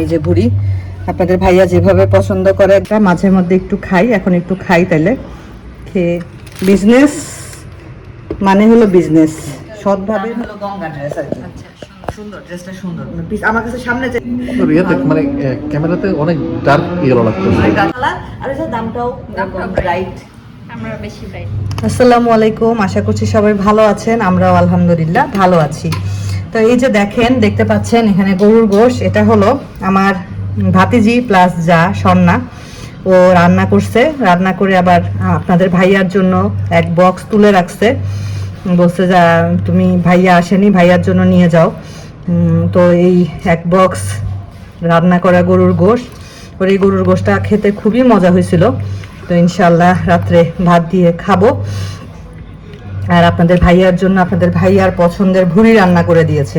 এই যে ভুড়ি আপনাদের ভাইয়া যেভাবে পছন্দ করে একটা মাঝে মধ্যে একটু খাই এখন একটু খাই তাহলে খেয়ে বিজনেস মানে হলো বিজনেস সৎভাবে হলো গঙ্গা ড্রেস আর কি। সুন্দর। ড্রেসটা সুন্দর। আমার কাছে সামনে যে মানে ক্যামেরাতে অনেক ডার্ক ইয়েলো লাগতো আর এই দামটাও রাইট আমরা বেশি ব্রাইট আসসালামু আলাইকুম আশা করছি সবাই ভালো আছেন আমরাও আলহামদুলিল্লাহ ভালো আছি। তো এই যে দেখেন, দেখতে পাচ্ছেন এখানে গরুর গোশ। এটা হলো আমার ভাতিজি প্লাস যা, সন্না। ও রান্না করছে। রান্না করে আবার আপনাদের ভাইয়ার জন্য এক বক্স তুলে রাখছে। বলছে যা, তুমি ভাইয়া আসেনি, ভাইয়ার জন্য নিয়ে যাও। তো এই এক বক্স রান্না করা গরুর গোশ। ওর এই গরুর গোশটা খেতে খুবই মজা হয়েছিল। তো ইনশাল্লাহ রাত্রে ভাত দিয়ে খাব। আর আপনাদের ভাইয়ার জন্য আপনাদের ভাইয়ার পছন্দের ভুড়ি রান্না করে দিয়েছে।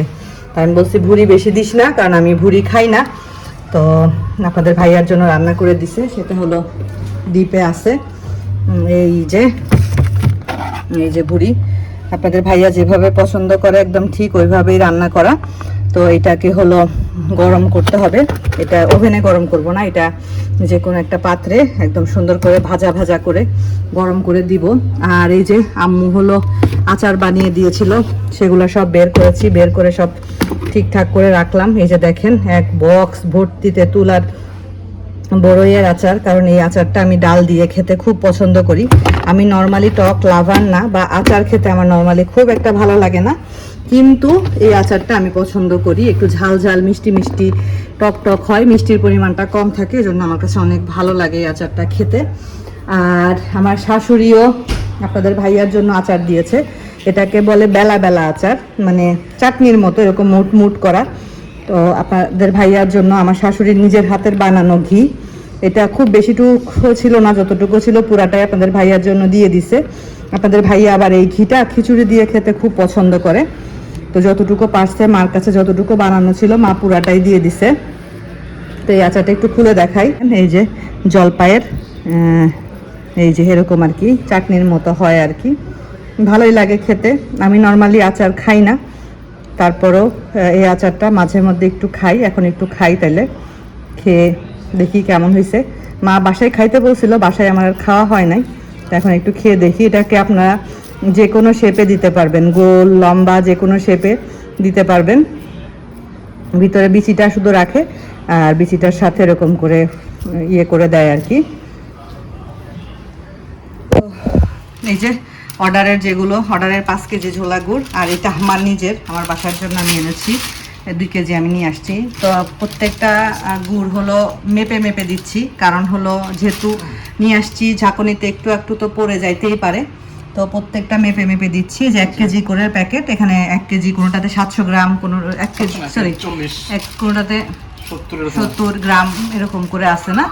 তাই আমি বলছি, ভুড়ি বেশি দিস না, কারণ আমি ভুড়ি খাই না। তো আপনাদের ভাইয়ার জন্য রান্না করে দিছে, সেটা হলো দ্বীপে আছে। এই যে এই যে ভুড়ি। আপনাদের ভাইয়া যেভাবে পছন্দ করে, একদম ঠিক ওইভাবেই রান্না করা। তো এটাকে হলো গরম করতে হবে। এটা ওভেনে গরম করব না, এটা যে কোনো একটা পাত্রে একদম সুন্দর করে ভাজা ভাজা করে গরম করে দিব। আর এই যে আম্মু হলো আচার বানিয়ে দিয়েছিল, সেগুলো সব বের করেছি, বের করে সব ঠিকঠাক করে রাখলাম। এই যে দেখেন, এক বক্স ভর্তিতে তুলার বড়ইয়ের আচার, কারণ এই আচারটা আমি ডাল দিয়ে খেতে খুব পছন্দ করি। আমি নর্মালি টক, লাভার না, বা আচার খেতে আমার নর্মালি খুব একটা ভালো লাগে না। কিন্তু এই আচারটা আমি পছন্দ করি। একটু ঝাল ঝাল, মিষ্টি মিষ্টি, টক টক হয়, মিষ্টির পরিমাণটা কম থাকে, এজন্য আমার কাছে অনেক ভালো লাগে এই আচারটা খেতে। আর আমার শাশুড়িও আপনাদের ভাইয়ার জন্য আচার দিয়েছে। এটাকে বলে বেলা বেলা আচার মানে চাটনির মতো, এরকম মুট মুট করা। তো আপনাদের ভাইয়ার জন্য আমার শাশুড়ির নিজের হাতের বানানো ঘি। এটা খুব বেশিটুকু ছিল না, যতটুকু ছিল পুরাটাই আপনাদের ভাইয়ার জন্য দিয়ে দিছে। আপনাদের ভাইয়া আবার এই ঘিটা খিচুড়ি দিয়ে খেতে খুব পছন্দ করে। তো যতটুকু পারছে, মার কাছে যতটুকু বানানো ছিল, মা পুরাটাই দিয়ে দিছে। তো এই আচারটা একটু খুলে দেখাই। এই যে জলপাইয়ের এই যে এরকম আর কি, চাটনির মতো হয় আর কি। ভালোই লাগে খেতে। আমি নর্মালি আচার খাই না। তারপরেও এই আচারটা মাঝে মধ্যে একটু খাই, এখন একটু খাই তাইলে। খেয়ে দেখি কেমন হয়েছে মা বাসায় খাইতে বলছিল, বাসায় আমার আর খাওয়া হয় নাই। এখন একটু খেয়ে দেখি। এটাকে আপনারা যে কোনো শেপে দিতে পারবেন। গোল, লম্বা যে কোনো শেপে দিতে পারবেন। ভিতরে বিচিটা শুধু রাখে, আর বিচিটার সাথে এরকম করে ইয়ে করে দেয় আর কি। তো, এই যে অর্ডারের যেগুলো, অর্ডারের পাঁচ কেজি ঝোলা গুড়, আর এটা আমার নিজের, আমার বাসার জন্য আমি এনেছি। দুই কেজি আমি নিয়ে আসছি। তো প্রত্যেকটা গুড় হলো মেপে মেপে দিচ্ছি। কারণ হলো, যেহেতু নিয়ে আসছি, ঝাঁকুনিতে একটু একটু তো পড়ে যাইতেই পারে। তো প্রত্যেকটা মেপে মেপে দিচ্ছি যে এক কেজি করে প্যাকেট এখানে এক কেজি কোনোটাতে সাতশো গ্রাম কোনো এক কেজি সরি এক কোনোটাতে সত্তর গ্রাম এরকম করে আছে না?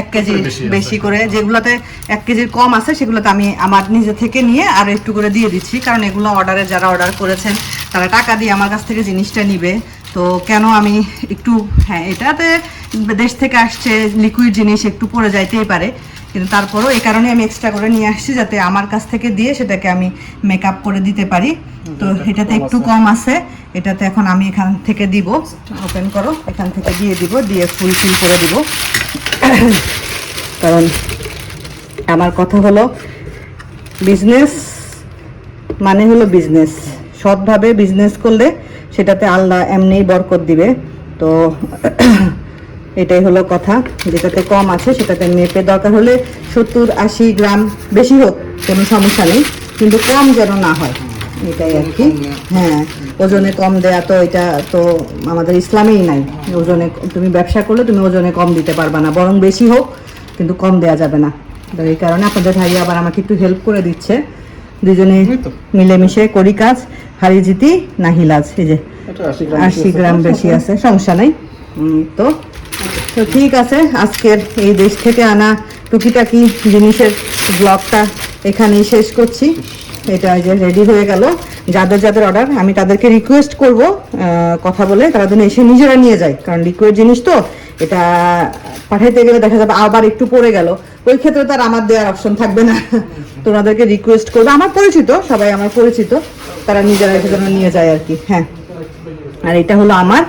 এক কেজি বেশি করে যেগুলোতে এক কেজির কম আছে সেগুলোতে আমি আমার নিজে থেকে নিয়ে আর একটু করে দিয়ে দিচ্ছি কারণ এগুলো অর্ডারে যারা অর্ডার করেছেন তারা টাকা দিয়ে আমার কাছ থেকে জিনিসটা নিবে। তো কেন আমি একটু হ্যাঁ এটাতে দেশ থেকে আসছে লিকুইড জিনিস একটু পড়ে যাইতেই পারে। কিন্তু তারপরও এই কারণে আমি এক্সট্রা করে নিয়ে আসছি যাতে আমার কাছ থেকে দিয়ে সেটাকে আমি মেকআপ করে দিতে পারি। তো এটাতে একটু কম আছে। এটাতে এখন আমি এখান থেকে দিব। ওপেন করো এখান থেকে দিয়ে দিব দিয়ে ফুল ফুল করে দিব। কারণ আমার কথা হলো বিজনেস মানে হলো বিজনেস সৎভাবে বিজনেস করলে সেটাতে আল্লাহ এমনিই বরকত দিবে। তো এটাই হলো কথা। যেটাতে কম আছে সেটাতে মেপে দরকার হলে সত্তর আশি গ্রাম বেশি হোক কোনো সমস্যা নেই। কিন্তু কম যেন না হয় এটাই আর কি। হ্যাঁ ওজনে কম দেয়া তো এটা তো আমাদের ইসলামেই নাই। ওজনে তুমি ব্যবসা করলে তুমি ওজনে কম দিতে পারবে না বরং বেশি হোক কিন্তু কম দেয়া যাবে না। তো এই কারণে আপনাদের ভাই আবার আমাকে একটু হেল্প করে দিচ্ছে। দুজনে মিলেমিশে করি কাজ। হারি জিতি না হিলাজ এই যে আশি গ্রাম বেশি আছে। সমস্যা নেই। তো তো ঠিক আছে, আজকের এই দেশ থেকে আনা টুকিটাকি জিনিসের ব্লগটা এখানেই শেষ করছি। এটা যে রেডি হয়ে গেল। যাদের যাদের অর্ডার আমি তাদেরকে রিকোয়েস্ট করব কথা বলে তারা যেন এসে নিজেরা নিয়ে যায়। কারণ লিকুইড জিনিস তো, এটা পাঠাইতে গেলে দেখা যাবে আবার একটু পড়ে গেল। ওই ক্ষেত্রে তার আমার দেওয়ার অপশন থাকবে না। তো ওনাদেরকে রিকোয়েস্ট করব। আমার পরিচিত, সবাই আমার পরিচিত, তারা নিজেরা এসে যেন নিয়ে যায় আর কি। হ্যাঁ। আর এটা হলো আমার।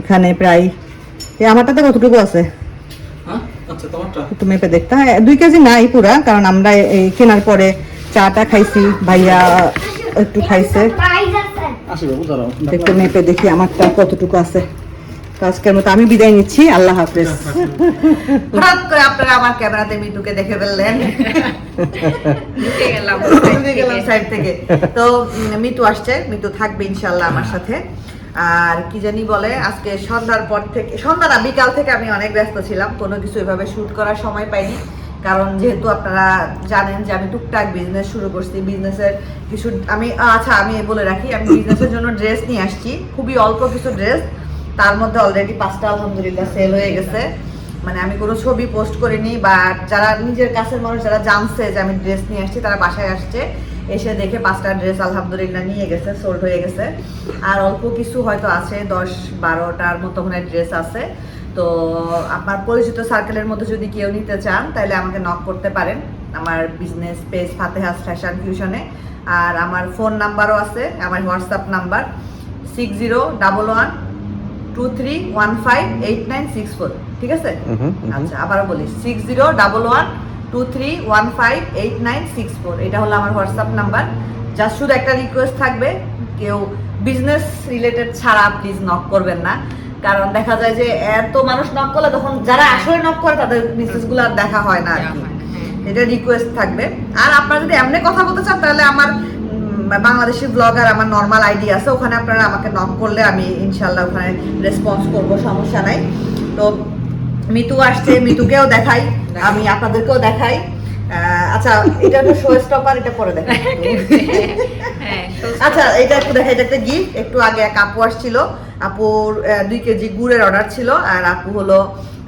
এখানে প্রায় এই আমারটাতে কতটুকু আছে। আচ্ছা তোমারটা। একটু মেপে দেখতে। হ্যাঁ দুই কেজি নাই পুরা কারণ আমরা এই কেনার পরে চাটা খাইছি ভাইয়া একটু খাইছে। একটু মেপে দেখি আমারটা কতটুকু আছে। আজকের মতো আমি বিদায় নিচ্ছি, আল্লাহ হাফেজ। হঠাৎ করে আপনারা আমার ক্যামেরাতে মিতুকে দেখে ফেললেন। থেকে। তো মিতু আসছে মিতু থাকবে ইনশাল্লাহ আমার সাথে। আর কি জানি বলে, আজকে সন্ধ্যার পর থেকে, সন্ধ্যা না, বিকাল থেকে আমি অনেক ব্যস্ত ছিলাম, কোনো কিছু এভাবে শুট করার সময় পাইনি। কারণ যেহেতু আপনারা জানেন যে আমি টুকটাক বিজনেস শুরু করছি বিজনেসের কিছু আমি আচ্ছা আমি বলে রাখি, আমি বিজনেসের জন্য ড্রেস নিয়ে আসছি। খুবই অল্প কিছু ড্রেস তার মধ্যে অলরেডি পাঁচটা আলহামদুলিল্লাহ সেল হয়ে গেছে। মানে আমি কোনো ছবি পোস্ট করিনি বা যারা নিজের কাছের মানুষ, যারা জানছে যে আমি ড্রেস নিয়ে আসছি, তারা বাসায় আসছে, এসে দেখে পাঁচটা ড্রেস আলহামদুলিল্লাহ নিয়ে গেছে সোল্ড হয়ে গেছে। আর অল্প কিছু হয়তো আছে, দশ বারোটার মতো মনে ড্রেস আছে। তো আপনার পরিচিত সার্কেলের মধ্যে যদি কেউ নিতে চান, তাহলে আমাকে নক করতে পারেন। আমার বিজনেস পেজ ফাতেহাস ফ্যাশন ফিউশনে আর আমার ফোন নাম্বারও আছে, আমার WhatsApp number six zero double one two three one five eight nine six four ঠিক আছে। আচ্ছা আবারও বলি six zero double one two three one five eight nine six four এটা হলো আমার হোয়াটসঅ্যাপ নাম্বার। যা শুধু একটা রিকোয়েস্ট থাকবে কেউ বিজনেস রিলেটেড ছাড়া প্লিজ নক করবেন না। কারণ দেখা যায় যে এত মানুষ নক করলে তখন যারা আসলে নক করে তাদের মেসেজগুলো আর দেখা হয় না আর কি। এটা রিকোয়েস্ট থাকবে। আর আপনারা যদি এমনি কথা বলতে চান তাহলে আমার বাংলাদেশি ব্লগার আমার নর্মাল আইডি আছে ওখানে আপনারা আমাকে নক করলে আমি ইনশাল্লাহ ওখানে রেসপন্স করব সমস্যা নাই। তো মিতু আসছে মিতুকেও দেখাই আমি আপনাদেরকেও দেখাই। আচ্ছা এটা তো শো স্টপার এটা পরে দেখাই। আচ্ছা এটা একটু দেখা এটা একটা গিফট একটু আগে এক আপু আসছিল। আপুর দুই কেজি গুড়ের অর্ডার ছিল আর আপু হলো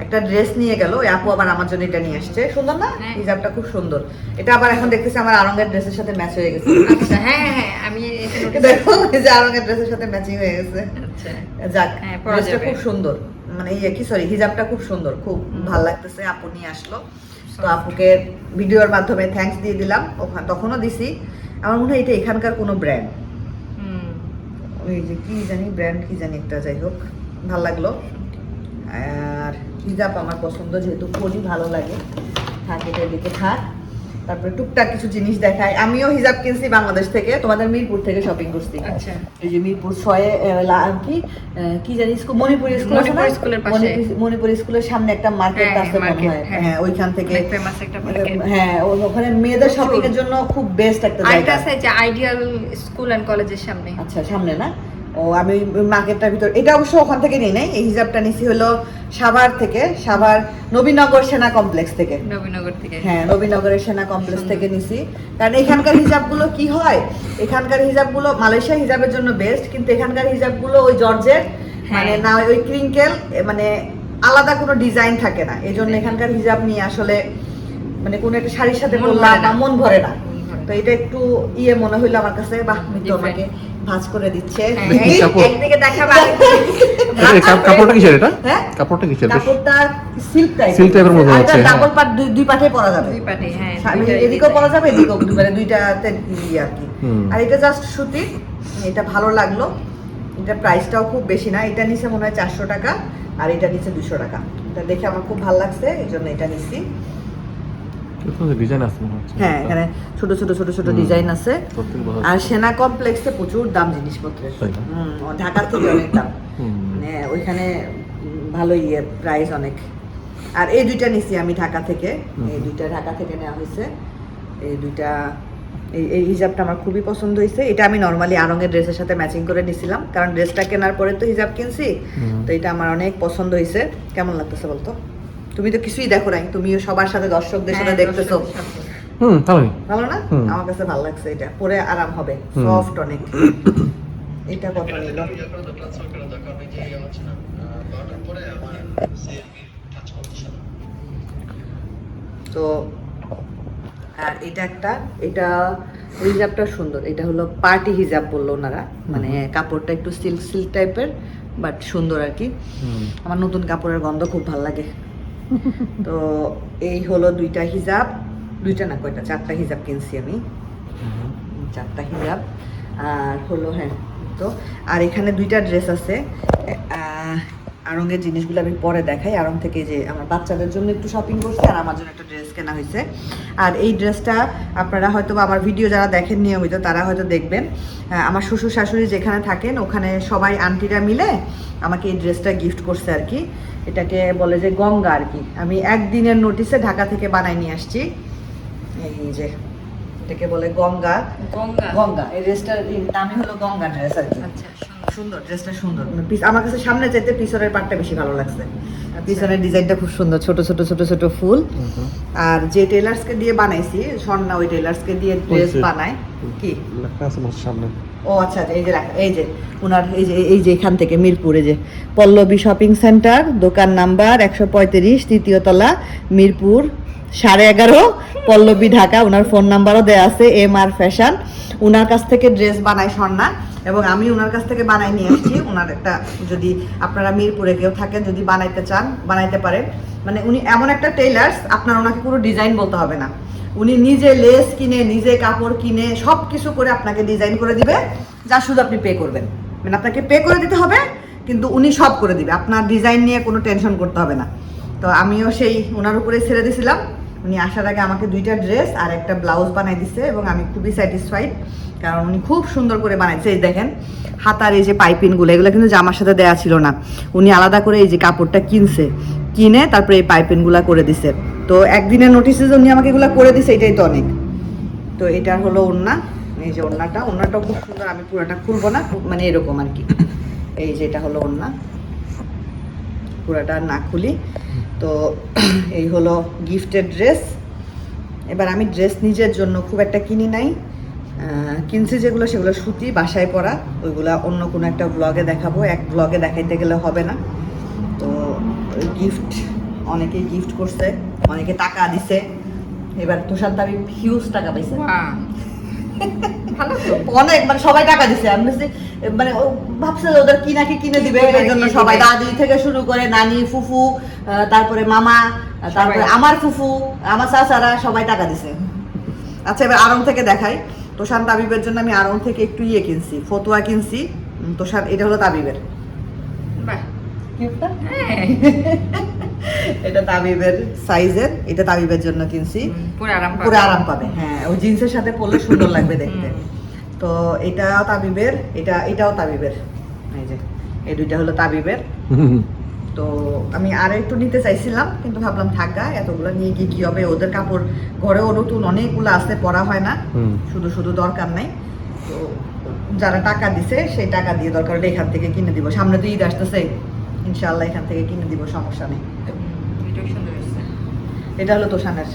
একটা ড্রেস নিয়ে গেল। ওই আপু আবার আমার জন্য এটা নিয়ে আসছে। সুন্দর না? হ্যাঁ। হিজাবটা খুব সুন্দর। এটা আবার এখন দেখতেছি আমার আরঙ্গের ড্রেসের সাথে ম্যাচ হয়ে গেছে। আচ্ছা হ্যাঁ হ্যাঁ হ্যাঁ আমি দেখো এই যে আরঙ্গের ড্রেসের সাথে ম্যাচিং হয়ে গেছে। আচ্ছা। যাক হ্যাঁ, ড্রেসটা খুব সুন্দর। মানে ইয়ে কি সরি হিজাবটা খুব সুন্দর। খুব ভালো লাগতেছে আপু নিয়ে আসলো। তো আপুকে ভিডিওর মাধ্যমে থ্যাঙ্কস দিয়ে দিলাম। ওখানে তখনও দিছি। আমার মনে হয় এটা এখানকার কোনো ব্র্যান্ড হুম। ওই যে কি জানি ব্র্যান্ড কি জানি একটা যাই হোক। ভালো লাগল। আর হিজাব আমার পছন্দ যেহেতু পরি ভালো লাগে। থাক এটা দিকে থাক। তারপরে টুকটাক কিছু জিনিস দেখায় আমিও হিজাব কিনছি বাংলাদেশ থেকে। তোমাদের মিরপুর থেকে শপিং করছি। আচ্ছা। এই যে মিরপুর ছয়ে কি কি জানি স্কুল মণিপুর স্কুল মণিপুর স্কুলের সামনে একটা মার্কেট হ্যাঁ, আছে মনে হয়। হ্যাঁ। হ্যাঁ ওইখান থেকে। হ্যাঁ ওখানে মেয়েদের শপিং এর জন্য খুব বেস্ট একটা জায়গা। আছে যে আইডিয়াল স্কুল এন্ড কলেজের সামনে। আচ্ছা সামনে না? ও আমি মার্কেটটার ভিতর এটা অবশ্য ওখান থেকে নিই নাই? এই হিজাবটা নিছি হলো সাভার থেকে সাভার নবীনগর সেনা কমপ্লেক্স থেকে। নবীনগর থেকে। হ্যাঁ নবীনগরের সেনা কমপ্লেক্স থেকে নিছি। কারণ এখানকার হিজাবগুলো কি হয়? এখানকার হিজাবগুলো মালয়েশিয়া হিজাবের জন্য বেস্ট কিন্তু এখানকার হিজাবগুলো ওই জর্জের মানে হ্যাঁ। না ওই ক্রিঙ্কেল মানে আলাদা কোনো ডিজাইন থাকে না। এই জন্য এখানকার হিজাব নিয়ে আসলে মানে কোনো একটা শাড়ির সাথে মন ভরে না। মন ভরে মন। তো এটা একটু ইয়ে মনে হইল আমার কাছে বাহ মিতু Different. আমাকে ভাঁজ করে দিচ্ছে। হ্যাঁ। একদিকে দেখাবো কাপড়টা কিসের এটা? হ্যাঁ? কাপড়টা কিসের? কাপড়টা সিল্ক টাইপ Silk type মধ্যে আছে, হ্যাঁ। ডাবল পাট দুই দুই পাটে পরা যাবে। দুই পাটে হ্যাঁ এদিকেও পরা যাবে এদিকেও মানে দুইটাতে ইয়ে আর কি। আর এটা জাস্ট সুতি এটা ভালো লাগল। এটা প্রাইসটাও খুব বেশি না এটা নিচে মনে হয় চারশো টাকা আর এটা নিচে দুশো টাকা। এটা দেখে আমার খুব ভালো লাগছে এই জন্য এটা নিচ্ছি। ডিজাইন আছে হ্যাঁ এখানে ছোট ছোট ছোট ছোট ডিজাইন আছে। আর সেনা কমপ্লেক্সে প্রচুর দাম জিনিসপত্রের ঢাকার থেকে অনেক দাম। মানে ওইখানে ভালো ইয়ে প্রাইস অনেক। আর এই দুইটা নিছি আমি ঢাকা থেকে। এই দুইটা ঢাকা থেকে নেওয়া হয়েছে। এই দুইটা এই এই হিজাবটা আমার খুবই পছন্দ হয়েছে। এটা আমি নর্মালি আরঙের ড্রেসের সাথে ম্যাচিং করে নিছিলাম। কারণ ড্রেসটা কেনার পরে তো হিজাব কিনছি। তো এটা আমার অনেক পছন্দ হয়েছে। কেমন লাগতেছে বলতো? তুমি তো কিছুই দেখো নাই তুমিও সবার সাথে দর্শকদের সাথে হ্যাঁ, দেখতেছো। হুম ভালোই ভালো না? আমার কাছে ভালো লাগছে এটা। পরে আরাম হবে সফট অনেক। এটা কত নিল তো আর এটা একটা এটা হিজাবটা সুন্দর। এটা হলো পার্টি হিজাব বলল ওনারা। মানে কাপড়টা একটু সিল্ক সিল্ক টাইপের বাট সুন্দর আর কি। হুম। আমার নতুন কাপড়ের গন্ধ খুব ভালো লাগে। তো এই হলো দুইটা হিজাব। দুইটা না কয়টা? চারটা হিজাব কিনছি আমি। চারটা হিজাব। আর হলো হ্যাঁ তো আর এখানে দুইটা ড্রেস আছে। আহ, আড়ঙ্গের জিনিসগুলো আমি পরে দেখাই। আড়ং থেকে যে আমার বাচ্চাদের জন্য একটু শপিং করছি আর আমার জন্য একটা ড্রেস কেনা হয়েছে। আর এই ড্রেসটা আপনারা হয়তো বা আমার ভিডিও যারা দেখেন নিয়মিত তারা হয়তো দেখবেন। আমার শ্বশুর শাশুড়ি যেখানে থাকেন ওখানে সবাই আন্টিরা মিলে আমাকে এই ড্রেসটা গিফট করছে আর কি। এটাকে বলে যে গঙ্গা আর কি। আমি একদিনের নোটিসে ঢাকা থেকে বানাই নিয়ে আসছি। এই যে এটাকে বলে গঙ্গা। গঙ্গা। গঙ্গা। এই ড্রেসটার নামই হলো গঙ্গা ড্রেস আর কি। আচ্ছা সুন্দর। সুন্দর ড্রেসটা সুন্দর। মানে আমার কাছে সামনে চাইতে পিছনের পার্টটা বেশি ভালো লাগছে। পিছনের ডিজাইনটা খুব সুন্দর ছোট ছোট ছোট ছোট ফুল। আর যে টেলার্সকে দিয়ে বানাইছি স্বর্ণা ওই টেলার্সকে দিয়ে ড্রেস বানায়। কি? লেখা আছে সামনে। ও আচ্ছা আচ্ছা, এই যে এই যে ওনার এই যে এই যে এখান থেকে মিরপুরে যে পল্লবী শপিং সেন্টার দোকান নাম্বার একশো পঁয়ত্রিশ তৃতীয় তলা মিরপুর সাড়ে এগারো পল্লবী ঢাকা ওনার ফোন নাম্বারও দেওয়া আছে এম আর ফ্যাশন। ওনার কাছ থেকে ড্রেস বানায় স্বর্ণা এবং আমি ওনার কাছ থেকে বানাই নিয়ে আসছি। ওনার একটা যদি আপনারা মিরপুরে কেউ থাকেন যদি বানাইতে চান বানাইতে পারেন। মানে উনি এমন একটা টেইলার্স আপনার ওনাকে পুরো ডিজাইন বলতে হবে না। উনি নিজে লেস কিনে, নিজে কাপড় কিনে সব কিছু করে আপনাকে ডিজাইন করে দিবে। যা শুধু আপনি পে করবেন। মানে আপনাকে পে করে দিতে হবে, কিন্তু উনি সব করে দিবে। আপনার ডিজাইন নিয়ে কোনো টেনশন করতে হবে না। তো আমিও সেই ওনার উপরে ছেড়ে দিয়েছিলাম উনি আসার আগে আমাকে দুইটা ড্রেস আর একটা ব্লাউজ বানাই দিছে এবং আমি খুবই স্যাটিসফাইড কারণ উনি খুব সুন্দর করে বানাইছে। এই দেখেন, হাতার এই যে পাইপিনগুলো এগুলো কিন্তু জামার সাথে দেয়া ছিল না। উনি আলাদা করে এই যে কাপড়টা কিনছে। কিনে তারপরে এই পাইপিনগুলা করে দিছে। তো একদিনের নোটিসে উনি আমাকে এগুলো করে দিছে, এটাই তো অনেক। তো এটা হলো ওড়না, এই যে ওড়নাটা। ওড়নাটাও খুব সুন্দর, আমি পুরোটা খুলবো না মানে এরকম আর কি। এই যে এটা হলো ওড়না। পুরোটা না খুলি। তো এই হলো গিফটের ড্রেস এবার আমি ড্রেস নিজের জন্য খুব একটা কিনি নাই। কিনছি যেগুলো, সেগুলো সুতি, বাসায় পরা। ওইগুলো অন্য কোনো একটা ব্লগে দেখাবো। এক ব্লগে দেখাইতে গেলে হবে না। তো গিফট অনেকেই গিফট করছে। অনেকে টাকা দিছে। এবার তুষার দাবি হিউজ টাকা পাইছে। অনেক মানে সবাই টাকা দিছে। আমি মানে ভাবছে ওদের কি নাকি কিনে দিবে এই জন্য সবাই দাদি থেকে শুরু করে নানি ফুফু তারপরে মামা তারপরে আমার ফুফু আমার চাচারা সবাই টাকা দিছে। আচ্ছা এবার আরং থেকে দেখাই। তোষান তাবিবের জন্য আমি আরং থেকে একটু ইয়ে কিনছি ফতুয়া কিনছি। তোষান এটা হলো তাবিবের। বাহ। হ্যাঁ। এটা তাবিবের সাইজের এটা তাবিবের জন্য কিনছি। পুরো আরাম পুরো আরাম পাবে হ্যাঁ ওই জিন্সের সাথে পরলে সুন্দর লাগবে দেখতে। তো এটাও তাবিবের এটা এটাও তাবিবের। এই যে এই দুইটা হলো তাবিবের। তো আমি আর একটু নিতে চাইছিলাম কিন্তু ভাবলাম থাকা এতগুলো নিয়ে গিয়ে কি হবে? ওদের কাপড় ঘরেও নতুন অনেকগুলো আছে পরা হয় না। শুধু শুধু দরকার নাই। তো যারা টাকা দিছে সেই টাকা দিয়ে দরকার হলে এখান থেকে কিনে দিব। সামনে তো ঈদ আসতেছে। ইনশাল্লাহ এখান থেকে কিনে দিব সমস্যা নেই। সুন্দর হয়েছে। এটা হলো তোষানের।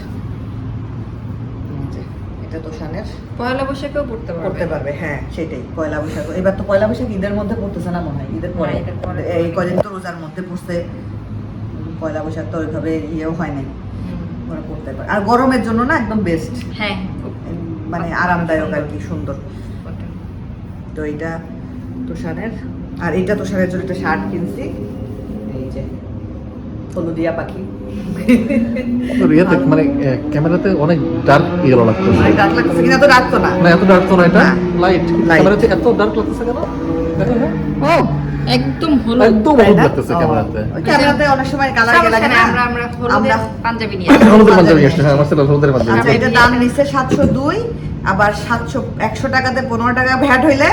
এটা তোষানের। পয়লা বৈশাখেও পড়তে পারবে। করতে পারবে হ্যাঁ সেটাই পয়লা বৈশাখ। এবার তো পয়লা বৈশাখ ঈদের মধ্যে পড়তেছে না মনে হয়? ঈদের পরে। হ্যাঁ, ঈদের পরে। এই কদিন তো রোজার মধ্যে পড়ছে। পয়লা বৈশাখ তো ওইভাবে ইয়েও হয় নাই। ওরা পড়তে পারে। আর গরমের জন্য না একদম বেস্ট হ্যাঁ। মানে আরামদায়ক আর কি সুন্দর। তো এইটা তুষারের আর এটা তুষারের জন্য একটা শার্ট কিনছি। এই যে হলুদিয়া পাখি। মানে ক্যামেরাতে অনেক ডার্ক ইয়েলো লাগতেছে। অনেক লাগতেছে কিনা তো রাখতো না। না এত ডার্ক তো না এটা? লাইট ক্যামেরাতে এত ডার্ক লাগতেছে কেন। ও! একদম হলুদ। একদম হলুদ লাগতেছে ক্যামেরাতে। ক্যামেরাতে অনেক সময় কালার সমস্যা লাগে নেই, না আমরা আমরা হলুদের পাঞ্জাবি নিয়ে হলুদের পাঞ্জাবি আসছে হ্যাঁ আমার ছেলে হলুদের পাঞ্জাবি। আচ্ছা এটা দাম নিচ্ছে সাতশো দুই আবার সাতশো একশো টাকাতে পনেরো টাকা ভ্যাট হইলে।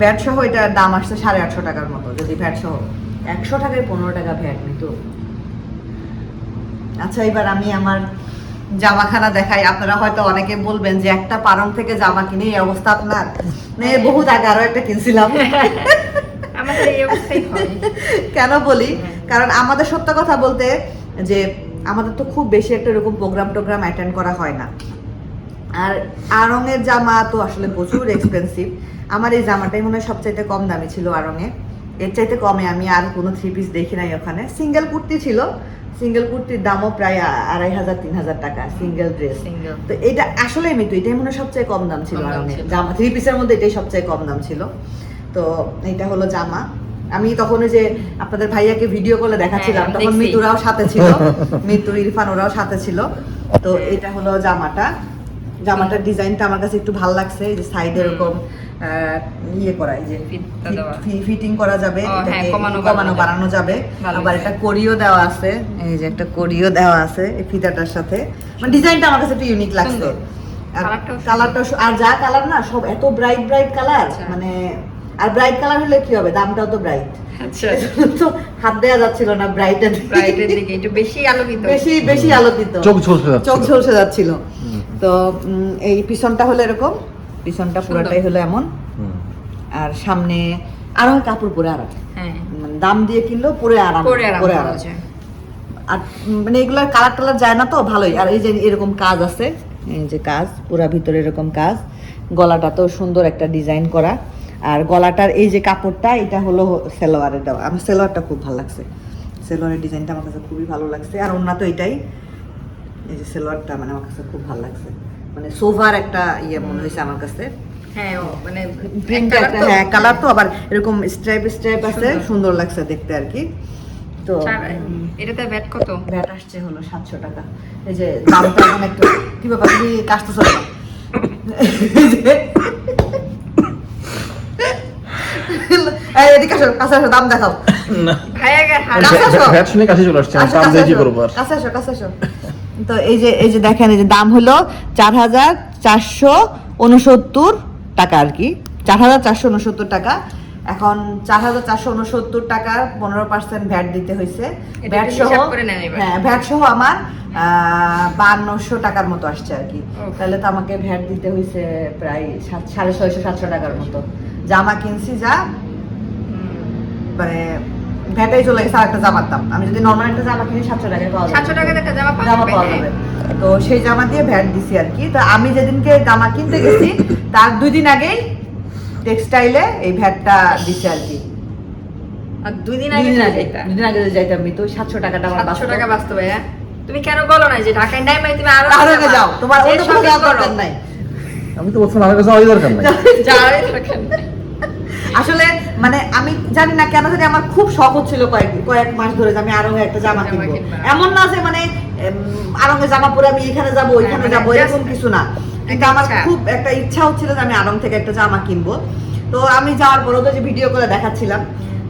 ভ্যাট সহ এটার দাম আসছে সাড়ে আটশো টাকার মতো যদি ভ্যাট সহ একশো টাকায় পনেরো টাকা ভ্যাট নিত। আচ্ছা এবার আমি আমার জামাখানা দেখাই। আপনারা হয়তো অনেকে বলবেন যে একটা পারং থেকে জামা কিনে এই অবস্থা আপনার? মানে বহুত আগে আরও একটা কিনছিলাম। কেন বলি? হ্যাঁ। কারণ আমাদের সত্য কথা বলতে যে আমাদের তো খুব বেশি একটা এরকম প্রোগ্রাম টোগ্রাম অ্যাটেন্ড করা হয় না। আর আড়ংয়ের জামা তো আসলে প্রচুর এক্সপেন্সিভ আমার এই জামাটাই মনে হয় সবচাইতে কম দামি ছিল আড়ংয়ে এর চাইতে কমে আমি আর কোনো থ্রি পিস দেখি নাই ওখানে। সিঙ্গেল কুর্তি ছিল সিঙ্গেল কুর্তির দামও প্রায় আড়াই হাজার তিন হাজার টাকা সিঙ্গেল ড্রেস তো এটা আসলে আমি তো এটাই মনে হয় সবচেয়ে কম দাম ছিল। জামা থ্রি পিসের মধ্যে এটাই সবচেয়ে কম দাম ছিল। তো এটা হলো জামা। আমি তখন ওই যে আপনাদের ভাইয়াকে ভিডিও করে দেখাচ্ছিলাম হ্যাঁ, তখন। মিতুরাও সাথে ছিল। মিতু ইরফান ওরাও সাথে ছিল। তো এটা হলো জামাটা। জামাটার ডিজাইনটা আমার কাছে একটু ভালো লাগছে এই যে সাইডে হুম। এরকম ইয়ে করা যে ফিটিং করা যাবে হ্যাঁ, কমানো বাড়ানো যাবে। আবার একটা কড়িও দেওয়া আছে এই যে একটা কড়িও দেওয়া আছে এই ফিতাটার সাথে। মানে ডিজাইনটা আমার কাছে একটু ইউনিক লাগছে। আর কালারটা আর যা কালার না সব এত ব্রাইট ব্রাইট কালার। মানে আর ব্রাইট কালার হলে কি হবে? দামটাও তো ব্রাইট আচ্ছা। তো হাত দেওয়া যাচ্ছিল না ব্রাইটের ব্রাইটের দিকে। একটু বেশি আলোকিত। বেশি বেশি আলোকিত। চোখ ঝলসে চোখ ঝলসে যাচ্ছিল। তো এই পিছনটা হলো এরকম। পিছনটা। পুরাটাই হলো এমন। আর সামনে আরও কাপড় পরে আরাম হ্যাঁ। মানে দাম দিয়ে কিনলেও পরে আরাম পরে আরাম। আর মানে এগুলোর কালার টালার যায় না তো ভালোই। আর এই যে এরকম কাজ আছে এই যে কাজ পুরা ভিতরে এরকম কাজ গলাটা তো সুন্দর একটা ডিজাইন করা। আর গলাটার এই যে কাপড়টা এটা হলো সেলোয়ারের দেওয়া। আমার সেলোয়ারটা খুব ভালো লাগছে। সেলোয়ারের ডিজাইনটা আমার কাছে খুবই ভালো লাগছে। আর অন্য তো এটাই। এই যে সেলোয়ারটা মানে আমার কাছে খুব ভালো লাগছে। মানে সোভার একটা ইয়ে মনে হয়েছে আমার কাছে। হ্যাঁ মানে হ্যাঁ কালার তো আবার এরকম স্ট্রাইপ স্ট্রাইপ আছে সুন্দর। লাগছে দেখতে আর কি। তো এটাতে ব্যাট কত? ব্যাট আসছে হলো সাতশো টাকা। এই যে দামটা এখন একটু কি ব্যাপার? তুমি কাজটা চলে না এই যে- এই, এদিকে আসো, কাছে আসো, দাম দেখাও। ভাইয়া গা হাত কাছে আসো। ভ্যাট শুনে কাছে চলে আসছে দাম দিয়ে কি করব কাছে আসো, কাছে আসো। তো এই যে এই যে দেখেন এই যে দাম হলো চার হাজার চারশো উনসত্তর টাকা আর কি। চার হাজার চারশো উনসত্তর টাকা। এখন চার হাজার চারশো উনসত্তর টাকার পনেরো পার্সেন্ট ভ্যাট দিতে হয়েছে ভ্যাট সহ। হ্যাঁ ভ্যাট সহ আমার বান্নশো টাকার মতো আসছে আর কি। তাহলে তো আমাকে ভ্যাট দিতে হয়েছে প্রায় সাড়ে ছয়শো সাতশো টাকার মতো। জামা কিনছি যা মানে ভ্যাটাই চলে গেছে আর একটা জামার দাম। আমি যদি নর্মাল একটা জামা কিনি সাতশো টাকায় পাওয়া সাতশো টাকাতে একটা জামা জামা পাওয়া হ্যাঁ। যাবে। তো সেই জামা দিয়ে ভ্যাট দিছি আর কি। তো আমি যেদিনকে জামা কিনতে গেছি তার দুই দিন আগেই টেক্সটাইলে এই ভ্যাটটা দিছে আর কি। আর দুই দিন আগে দিন চলে আগে যেতা। দুই দিন আগে যাইতাম আমি তো সাতশো টাকাটা আমার সাতশো টাকা বাঁচতে ভাইয়া তুমি কেন বলো না যে ঢাকায় নাই মানে তুমি আরও যাও। তোমার অন্য কোনো shopping যাওয়ার করো। দরকার নাই। আমি তো বলছিলাম আমার কাছে যাওয়ারই দরকার নাই। যাওয়ারই দরকার নেই। আসলে মানে আমি জানি না কেন জানি আমার খুব শখ হচ্ছিল কয়েক কয়েক মাস ধরে যে আমি আরও একটা জামা কিনবো। এমন না যে মানে আরঙ্গে জামা পরে আমি এখানে যাব ওইখানে মানে যাব এরকম কিছু না। কিন্তু আমার খুব একটা ইচ্ছা হচ্ছিল যে আমি আরং থেকে একটা জামা কিনবো। তো আমি যাওয়ার পরও তো যে ভিডিও করে দেখাচ্ছিলাম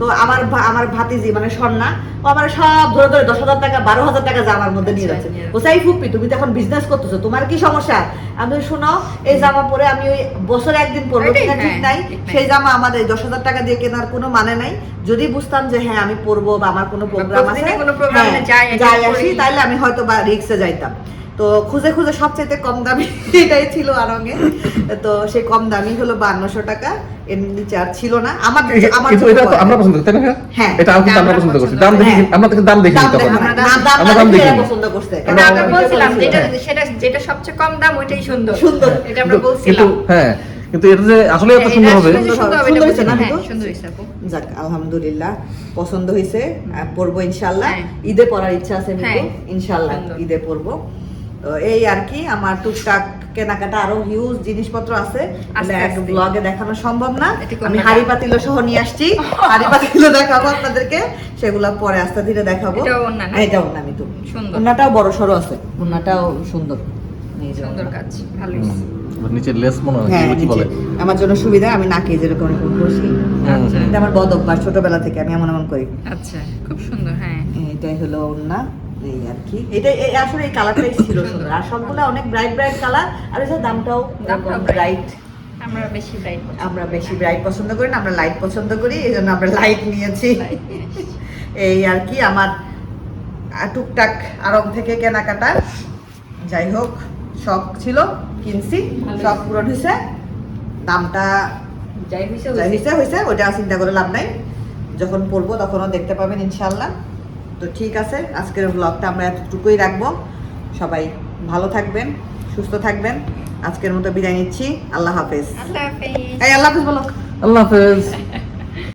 তো আমার আমার ভাতিজি মানে স্বর্ণা ও আমার সব ধরে ধরে দশ হাজার টাকা বারো হাজার টাকা জামার মধ্যে নিয়ে আচ্ছা, যাচ্ছে। ও সাই ফুপি তুমি তো এখন বিজনেস করতেছো তোমার কি সমস্যা? আমি শোনো এই জামা পরে আমি ওই বছরে একদিন পরবো কিনা ঠিক হ্যাঁ, নাই সেই জামা আমাদের দশ হাজার টাকা দিয়ে কেনার কোনো মানে নাই। যদি বুঝতাম যে হ্যাঁ আমি পরবো বা আমার কোনো প্রোগ্রাম আছে হ্যাঁ, যাই, আসি। তাইলে আমি হয়তো বা রিক্সে যাইতাম। তো খুঁজে খুঁজে সবচেয়ে কম দামি এটাই ছিল আরঙে। তো সেই কম দামি হলো বান্নশো টাকা। এর নিচে আর ছিল না আমার আমার এটা তো আমরা পছন্দ করি তাই না হ্যাঁ। এটা কিন্তু আমরা আমরা পছন্দ করছি দাম দেখি। আমরা থেকে দাম দেখি দাম তখন আমরা দাম আমরা না দাম দেখে এরা দেখিনি। পছন্দ করছে কিন্তু আমরা আমরা- বলছিলাম যেটা। সেটা যেটা সবচেয়ে কম দাম ওইটাই সুন্দর সুন্দর। এটা আমরা বলছিলাম হ্যাঁ কিন্তু এটা যে আসলে এত সুন্দর হবে আসলে যে সুন্দর হবে সুন্দর এটা হয়েছে না বলছিলাম। কিন্তু? সুন্দর হয়েছে আপু। যাক আলহামদুলিল্লাহ পছন্দ হয়েছে পরবো ইনশাল্লাহ হ্যাঁ। ঈদে পরার ইচ্ছা আছে হ্যাঁ। ইনশাল্লাহ ঈদে পরবো তো এই আর কি আমার টুকটাক কেনাকাটা আরও হিউজ জিনিসপত্র আছে। এক ব্লগে দেখানো সম্ভব না। আমি হাড়ি পাতিল সহ নিয়ে আসছি। হাড়ি পাতিল দেখাবো আপনাদেরকে। সেগুলো পরে আস্তে ধীরে দেখাবো? এটা বড় সড়ো আছে। ওন্নাটাও সুন্দর। সুন্দর কাজ ভালো লেস মনে হয় কি বলে? আমার জন্য সুবিধা আমি নাকে যেরকম এরকম আচ্ছা। এটা আমার বদ অভ্যাস ছোটবেলা থেকে আমি এমন এমন করি। আচ্ছা খুব সুন্দর হ্যাঁ। এটাই হলো ওন্না এই আর কি। এটা আসলে এই কালারটাই ছিল সুন্দর। আর সবগুলো অনেক ব্রাইট ব্রাইট কালার আর যে দামটাও ব্রাইট আমরা বেশি ব্রাইট আমরা বেশি ব্রাইট পছন্দ করি না আমরা লাইট পছন্দ করি এই জন্য আমরা লাইট নিয়েছি। এই আর কি আমার টুকটাক আরং থেকে কেনাকাটা। যাই হোক শখ ছিল কিনছি। শখ পূরণ হয়েছে। দামটা যাই হয়েছে হয়েছে। ওটা চিন্তা করে লাভ নাই। যখন পড়ব তখনও দেখতে পাবেন ইনশাল্লাহ তো ঠিক আছে আজকের ব্লগটা আমরা এতটুকুই রাখব। সবাই ভালো থাকবেন সুস্থ থাকবেন। আজকের মতো বিদায় নিচ্ছি। আল্লাহ হাফেজ। আল্লাহ হাফেজ। আল্লাহ হাফেজ বলো। আল্লাহ হাফেজ।